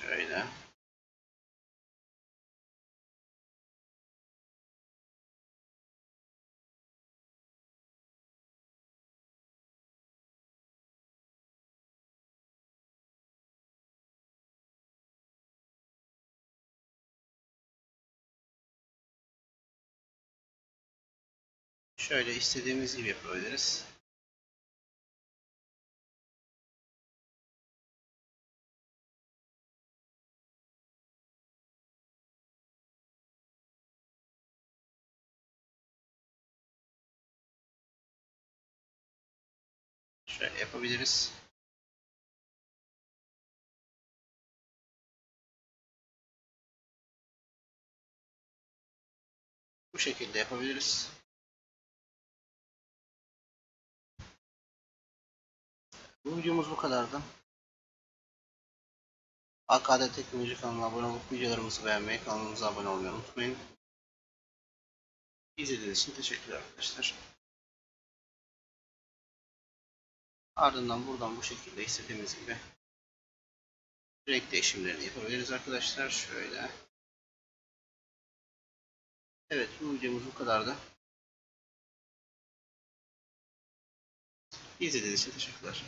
Şöyle. Şöyle istediğimiz gibi yapabiliriz. Şöyle yapabiliriz. Bu şekilde yapabiliriz. Bu videomuz bu kadardı. AKD Teknoloji kanalına abone olup videolarımızı beğenmeyi, kanalımıza abone olmayı unutmayın. İzlediğiniz için teşekkürler arkadaşlar. Ardından buradan bu şekilde istediğimiz gibi renk değişimlerini yapabiliriz arkadaşlar. Şöyle. Evet bu videomuz bu kadardı. İzlediğiniz için teşekkürler.